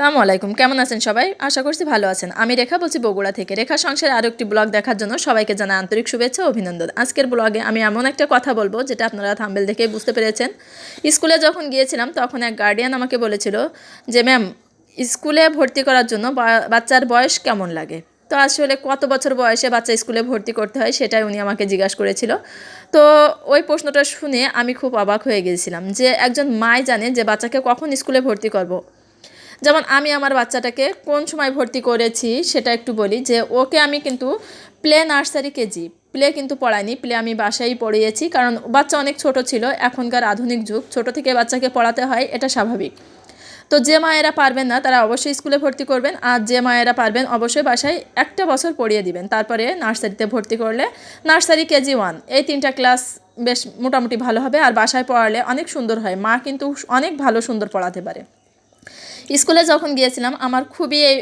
আসসালামু আলাইকুম। কেমন আছেন সবাই? আশা করছি ভালো আছেন। আমি রেখা বলছি বগুড়া থেকে। রেখা সংসারে আরও একটি ব্লগ দেখার জন্য সবাইকে জানা আন্তরিক শুভেচ্ছা অভিনন্দন। আজকের ব্লগে আমি এমন একটা কথা বলব যেটা আপনারা থাম্বেল দেখে বুঝতে পেরেছেন। স্কুলে যখন গিয়েছিলাম, তখন এক গার্ডিয়ান আমাকে বলেছিল যে, ম্যাম, স্কুলে ভর্তি করার জন্য বাচ্চার বয়স কেমন লাগে? তো আসলে কত বছর বয়সে বাচ্চা স্কুলে ভর্তি করতে হয় সেটাই উনি আমাকে জিজ্ঞাসা করেছিল। তো ওই প্রশ্নটা শুনে আমি খুব অবাক হয়ে গিয়েছিলাম যে, একজন মাই জানে যে, বাচ্চাকে কখন স্কুলে ভর্তি করব। যেমন আমি আমার বাচ্চাটাকে কোন সময় ভর্তি করেছি সেটা একটু বলি যে ওকে আমি কিন্তু প্লে নার্সারি কেজি, প্লে কিন্তু পড়াইনি, প্লে আমি বাসায় পড়িয়েছি কারণ বাচ্চা অনেক ছোট ছিল, এখনকার আধুনিক যুগ, ছোট থেকে বাচ্চাকে পড়াতে হয় এটা স্বাভাবিক। তো যে মায়েরা পারবেন না তারা অবশ্যই স্কুলে ভর্তি করবেন আর যে মায়েরা পারবেন অবশ্যই বাসায় একটা বছর পড়িয়ে দিবেন, তারপরে নার্সারিতে ভর্তি করলে নার্সারি কেজি ওয়ান, এই তিনটা ক্লাস বেশ মোটামুটি ভালো হবে আর বাসায় পড়ালে অনেক সুন্দর হয়, মা কিন্তু অনেক ভালো সুন্দর পড়াতে পারে। স্কুলে যখন গিয়েছিলাম, আমার খুবই এই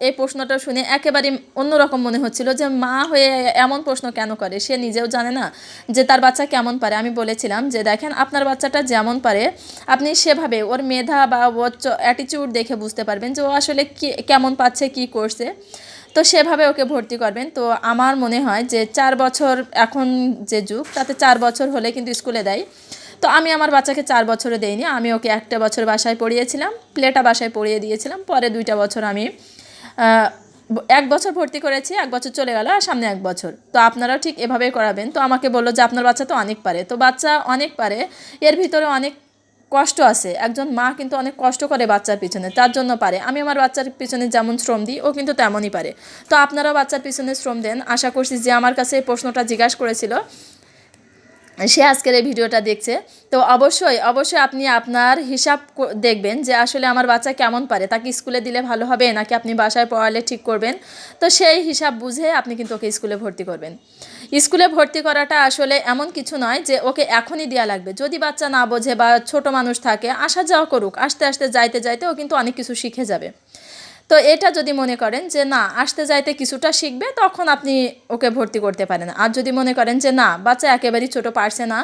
এই প্রশ্নটা শুনে একেবারে অন্যরকম মনে হচ্ছিল যে, মা হয়ে এমন প্রশ্ন কেন করে? সে নিজেও জানে না যে তার বাচ্চা কেমন পারে। আমি বলেছিলাম যে, দেখেন, আপনার বাচ্চাটা যেমন পারে, আপনি সেভাবে ওর মেধা বা ওর অ্যাটিটিউড দেখে বুঝতে পারবেন যে, ও আসলে কি, কেমন পাচ্ছে, কি করছে। তো সেভাবে ওকে ভর্তি করবেন। তো আমার মনে হয় যে, চার বছর এখন যে যুগ, তাতে চার বছর হলে কিন্তু স্কুলে দেয়। তো আমি আমার বাচ্চাকে চার বছরে দেইনি, আমি ওকে একটা বছর বাসায় পড়িয়েছিলাম প্লেটা বাসায় পড়িয়ে দিয়েছিলাম, পরে দুইটা বছর আমি এক বছর ভর্তি করেছি, এক বছর চলে গেল আর সামনে এক বছর। তো আপনারাও ঠিক এভাবেই করাবেন। তো আমাকে বলল যে আপনার বাচ্চা তো অনেক পারে। তো বাচ্চা অনেক পারে, এর ভিতরে অনেক কষ্ট আছে। একজন মা কিন্তু অনেক কষ্ট করে বাচ্চার পিছনে, তার জন্য পারে। আমি আমার বাচ্চার পিছনে যেমন শ্রম দিই, ও কিন্তু তেমনই পারে। তো আপনারাও বাচ্চার পিছনে শ্রম দেন। আশা করছি যে আমার কাছে এই প্রশ্নটা জিজ্ঞাসা করেছিল। সে আজকের এই ভিডিওটা দেখছে। তো অবশ্যই অবশ্যই আপনি আপনার হিসাব দেখবেন যে আসলে আমার বাচ্চা কেমন পারে। তাকে স্কুলে দিলে ভালো হবে নাকি আপনি বাসায় পড়ালে ঠিক করবেন? তো সেই হিসাব বুঝে আপনি কিন্তু ওকে স্কুলে ভর্তি করবেন। স্কুলে ভর্তি করাটা আসলে এমন কিছু নয় যে ওকে এখনই দেওয়া লাগবে। যদি বাচ্চা না বোঝে বা ছোট মানুষ থাকে, আসা যাওয়া করুক। আস্তে আস্তে, যাইতে যাইতে ও কিন্তু অনেক কিছু শিখে যাবে। তো এটা যদি মনে করেন যে না, আসতে যাইতে কিছুটা শিখবে, তখন আপনি ওকে ভর্তি করতে পারেন। আর যদি মনে করেন যে না, বাচ্চা একেবারেই ছোট, পারছে না,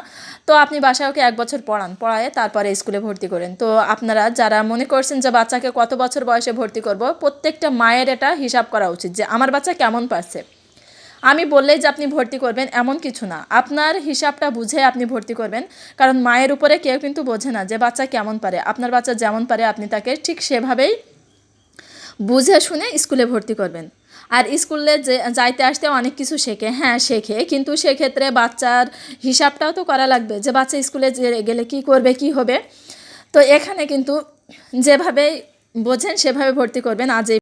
তো আপনি বাসায় ওকে এক বছর পড়ান, পড়ায় তারপরে স্কুলে ভর্তি করেন। তো আপনারা যারা মনে করছেন যে বাচ্চাকে কত বছর বয়সে ভর্তি করব, প্রত্যেকটা মায়ের এটা হিসাব করা উচিত যে আমার বাচ্চা কেমন পারছে। আমি বললেই যে আপনি ভর্তি করবেন এমন কিছু না। আপনার হিসাবটা বুঝে আপনি ভর্তি করবেন, কারণ মায়ের উপরে কেউ কিন্তু বোঝে না যে বাচ্চা কেমন পারে। আপনার বাচ্চা যেমন পারে, আপনি তাকে ঠিক সেভাবেই বুঝে শুনে স্কুলে ভর্তি করবেন। আর স্কুলে যে, যাইতে আসতে অনেক কিছু শেখে। হ্যাঁ শেখে, কিন্তু সেক্ষেত্রে বাচ্চার হিসাবটাও তো করা লাগবে যে, বাচ্চা স্কুলে গেলে কি করবে, কি হবে। তো এখানে কিন্তু যেভাবে বোঝেন, সেভাবে ভর্তি করবেন। আজ